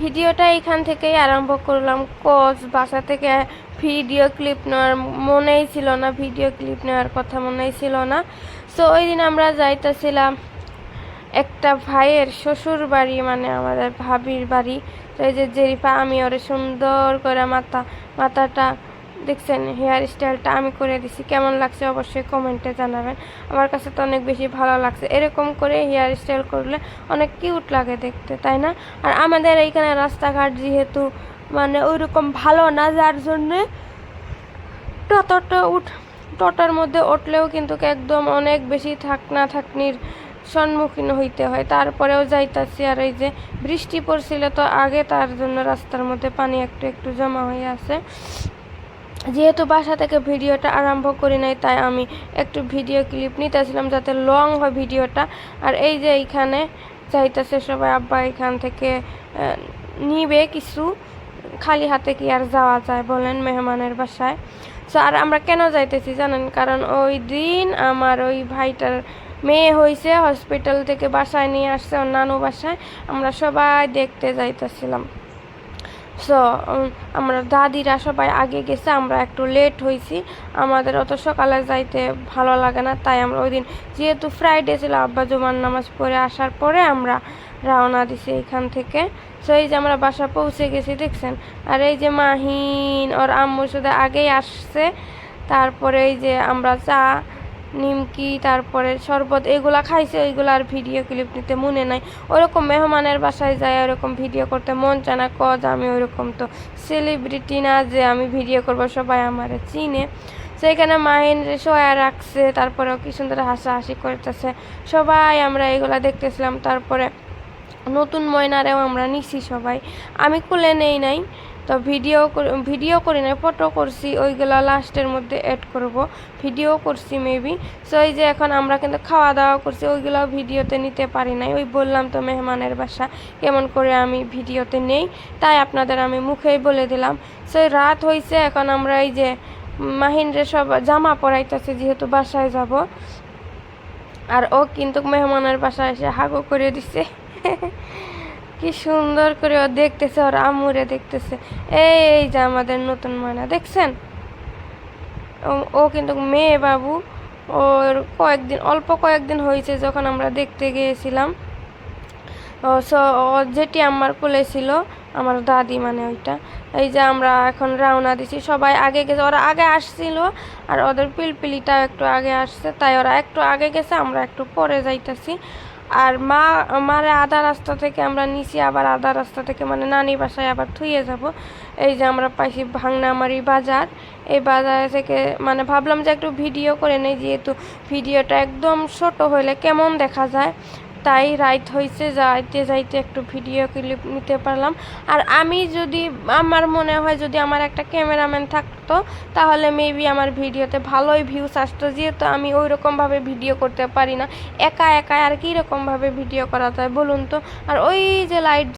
ভিডিওটা এখান থেকেই আরম্ভ করলাম। কোচ, বাসা থেকে ভিডিও ক্লিপ নেওয়ার মনেই ছিল না, ভিডিও ক্লিপ নেওয়ার কথা মনেই ছিল না। সো ওই দিন আমরা যাইতেছিলাম একটা ভাইয়ের শ্বশুর বাড়ি মানে আমাদের ভাবির বাড়ি। তো এই যে জেরিফা, আমি ওরে সুন্দর করে মাথা, মাথাটা দেখছেন হেয়ার স্টাইলটা আমি করে দিছি। কেমন লাগছে অবশ্যই কমেন্টে জানাবেন। আমার কাছে তো অনেক বেশি ভালো লাগছে। এরকম করে হেয়ার স্টাইল করলে অনেক কিউট লাগে দেখতে, তাই না? আর আমাদের এইখানে রাস্তাঘাট যেহেতু মানে ওইরকম ভালো না, যার জন্যে টোটোটা উঠ টোটোর মধ্যে উঠলেও কিন্তু একদম অনেক বেশি থাকনা থাকনির সম্মুখীন হইতে হয়। তারপরেও যাইতাছি আর এই যে বৃষ্টি পড়ছিল তো আগে তার জন্য রাস্তার মধ্যে পানি একটু একটু জমা হয়ে আছে। যেহেতু বাসা থেকে ভিডিওটা আরম্ভ করি নাই, তাই আমি একটু ভিডিও ক্লিপ নিতেছিলাম যাতে লং হয় ভিডিওটা। আর এই যে এইখানে যাইতেছে সবাই, আব্বা এখান থেকে নিবে কিছু। খালি হাতে কি আর যাওয়া যায় বলেন মেহমানের বাসায়। সো আর আমরা কেন যাইতেছি জানেন? কারণ ওই দিন আমার ওই ভাইটার মেয়ে হয়েছে হসপিটাল থেকে বাসায় নিয়ে আসছে ওর নানু বাসায়। আমরা সবাই দেখতে যাইতেছিলাম। সো আমরা দাদিরা সবাই আগে গেছে, আমরা একটু লেট হয়েছি আমাদের অত সকালে যাইতে ভালো লাগে না, তাই আমরা ওই দিন যেহেতু ফ্রাইডে ছিল, আব্বা জুমার নামাজ পড়ে আসার পরে আমরা রওনা দিছি এখান থেকে। সো এই যে আমরা বাসা পৌঁছে গেছি, দেখছেন? আর এই যে মাহিন ওর আম্মুর সাথে আগেই আসছে, তারপরে এই যে আমরা চা নিমকি, তারপরে শরবত, এগুলা খাইছে ওইগুলো আর ভিডিও ক্লিপ নিতে মনে নাই। ওরকম মেহমানের বাসায় যায়, ওরকম ভিডিও করতে মন চায় না, কজ আমি ওরকম তো সেলিব্রিটি না যে আমি ভিডিও করব, সবাই আমার চিনে। সেখানে মাহিন সোয়া রাখছে, তারপরেও কি সুন্দর হাসাহাসি করতেছে। সবাই আমরা এগুলা দেখতেছিলাম, তারপরে নতুন ময়নারেও আমরা নিছি সবাই। আমি কুলে নেই নাই তো ভিডিও ভিডিও করি নাই ফটো করছি, ওইগুলা লাস্টের মধ্যে অ্যাড করব ভিডিও করছি মেবি সো এই যে এখন আমরা কিন্তু খাওয়া দাওয়া করছি ওইগুলো ভিডিওতে নিতে পারি নাই। ওই বললাম তো মেহমানের বাসা, কেমন করে আমি ভিডিওতে নেই, তাই আপনাদের আমি মুখেই বলে দিলাম। সো রাত হয়েছে এখন আমরা এই যে মাহিনরে সব জামা পরাইতেছে, যেহেতু বাসায় যাব। আর ও কিন্তু মেহমানের বাসায় এসে হাগো করে দিছে। কি সুন্দর করে ও দেখতেছে, ওর আমুরে দেখতেছে। এই যে আমাদের নতুন ময়না, দেখছেন? ও- কিন্তু মেয়ে বাবু। ওর কয়েকদিন, অল্প কয়েকদিন হয়েছে যখন আমরা দেখতে গিয়েছিলাম। যেটি আমার কোলে ছিল, আমার দাদি মানে ওইটা। এই যে আমরা এখন রওনা দিছি, সবাই আগে গেছে, ওরা আগে আসছিল, আর ওদের পিলপিলিটা একটু আগে আসছে, তাই ওরা একটু আগে গেছে, আমরা একটু পরে যাইতেছি। আর মা, আমার আধা রাস্তা থেকে আমরা নিচে আবার আধা রাস্তা থেকে মানে নানি বাসায় আবার থুয়ে যাব। এই যে আমরা পাইছি ভাঙনামারি বাজার। এই বাজার থেকে মানে ভাবলাম যে একটু ভিডিও করে নেই, যেহেতু ভিডিওটা একদম ছোট হইলে কেমন দেখা যায়? তাই রাইট হয়েছে যাইতে যাইতে একটু ভিডিও ক্লিপ নিতে পারলাম। আর আমি যদি, আমার মনে হয় যদি আমার একটা ক্যামেরাম্যান থাকতো, তাহলে মেবি আমার ভিডিওতে ভালোই ভিউস আসতো। যেহেতু আমি ওই রকমভাবে ভিডিও করতে পারি না, একা একা আর কী রকমভাবে ভিডিও করা যায় বলুন তো? আর ওই যে লাইট